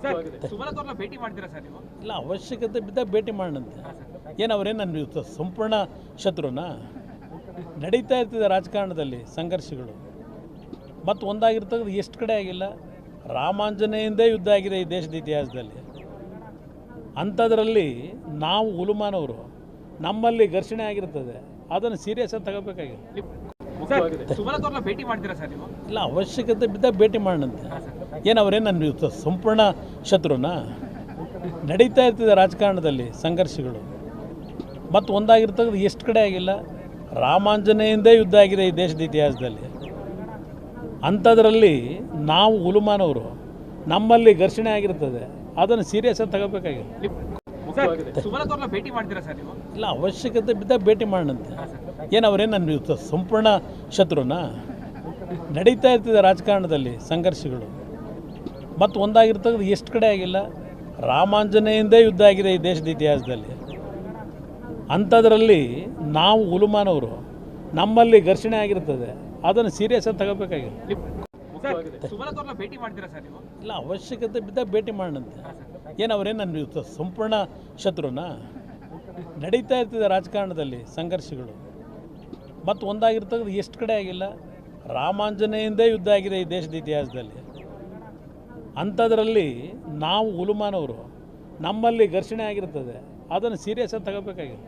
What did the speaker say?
Sir ಭೇಟಿ ಮಾಡ್ತೀರಾ sir ನೀವು? ಇಲ್ಲ ಅವಶ್ಯಕತೆ ಬಿದ್ದಾಗ ಭೇಟಿ ಮಾಡಂತೆ ಏನು ಅವರೇನು ನನ್ನ ಸಂಪೂರ್ಣ ಶತ್ರುನಾ? ನಡೀತಾ ಇರ್ತದೆ ರಾಜಕಾರಣದಲ್ಲಿ ಸಂಘರ್ಷಗಳು. ಮತ್ತು ಒಂದಾಗಿರ್ತಕ್ಕಂಥ ಎಷ್ಟು ಕಡೆ ಆಗಿಲ್ಲ? ರಾಮಾಂಜನೆಯಿಂದೇ ಯುದ್ಧ ಆಗಿದೆ ಈ ದೇಶದ ಇತಿಹಾಸದಲ್ಲಿ. ಅಂಥದ್ರಲ್ಲಿ ನಾವು ಉಲುಮಾನವರು ನಮ್ಮಲ್ಲಿ ಘರ್ಷಣೆ ಆಗಿರ್ತದೆ. ಅದನ್ನು ಸೀರಿಯಸ್ ಆಗಿ ತಗೋಬೇಕಾಗಿದೆ ಇಲ್ಲ ಅವಶ್ಯಕತೆ ಬಿದ್ದಾಗ ಭೇಟಿ ಮಾಡೋಣಂತೆ. ಏನು ಅವರೇನು ನನ್ನ ಸಂಪೂರ್ಣ ಶತ್ರುನ? ನಡೀತಾ ಇರ್ತದೆ ರಾಜಕಾರಣದಲ್ಲಿ ಸಂಘರ್ಷಗಳು. ಮತ್ತು ಒಂದಾಗಿರ್ತಕ್ಕಂಥ ಎಷ್ಟು ಕಡೆ ಆಗಿಲ್ಲ? ರಾಮಾಂಜನೆಯಿಂದೇ ಯುದ್ಧ ಆಗಿದೆ ಈ ದೇಶದ ಇತಿಹಾಸದಲ್ಲಿ. ಅಂಥದ್ರಲ್ಲಿ ನಾವು ಉಲುಮಾನವರು ನಮ್ಮಲ್ಲಿ ಘರ್ಷಣೆ ಆಗಿರ್ತದೆ. ಅದನ್ನು ಸೀರಿಯಸ್ ಆಗಿ ತಗೋಬೇಕಾಗಿದೆ. ಇಲ್ಲ ಅವಶ್ಯಕತೆ ಬಿದ್ದ ಭೇಟಿ ಮಾಡಂತೆ ಏನು ಅವರೇನು ನನ್ನ ಸಂಪೂರ್ಣ ಶತ್ರುನ? ನಡೀತಾ ಇರ್ತದೆ ರಾಜಕಾರಣದಲ್ಲಿ ಸಂಘರ್ಷಗಳು. ಮತ್ತು ಒಂದಾಗಿರ್ತಕ್ಕಂಥ ಎಷ್ಟು ಕಡೆ ಆಗಿಲ್ಲ. ರಾಮಾಂಜನೇಯಿಂದೇ ಯುದ್ಧ ಆಗಿದೆ ಈ ದೇಶದ ಇತಿಹಾಸದಲ್ಲಿ. ಅಂಥದ್ರಲ್ಲಿ ನಾವು ಉಲುಮಾನವರು ನಮ್ಮಲ್ಲಿ ಘರ್ಷಣೆ ಆಗಿರ್ತದೆ. ಅದನ್ನು ಸೀರಿಯಸ್ ಆಗಿ ತಗೋಬೇಕಾಗಿದೆ. ಇಲ್ಲ ಅವಶ್ಯಕತೆ ಬಿದ್ದಾಗ ಭೇಟಿ ಮಾಡಂತೆ ಏನು ಅವರೇನು ನನ್ನ ಸಂಪೂರ್ಣ ಶತ್ರುನಾ? ನಡೀತಾ ಇರ್ತದೆ ರಾಜಕಾರಣದಲ್ಲಿ ಸಂಘರ್ಷಗಳು. ಮತ್ತು ಒಂದಾಗಿರ್ತಕ್ಕಂಥ ಎಷ್ಟು ಕಡೆ ಆಗಿಲ್ಲ. ರಾಮಾಂಜನೇಯಿಂದೇ ಯುದ್ಧ ಆಗಿದೆ ಈ ದೇಶದ ಇತಿಹಾಸದಲ್ಲಿ. ಅಂಥದ್ರಲ್ಲಿ ನಾವು ಉಲುಮಾನವರು ನಮ್ಮಲ್ಲಿ ಘರ್ಷಣೆ ಆಗಿರ್ತದೆ. ಅದನ್ನು ಸೀರಿಯಸ್ ಆಗಿ ತಗೋಬೇಕಾಗಿದೆ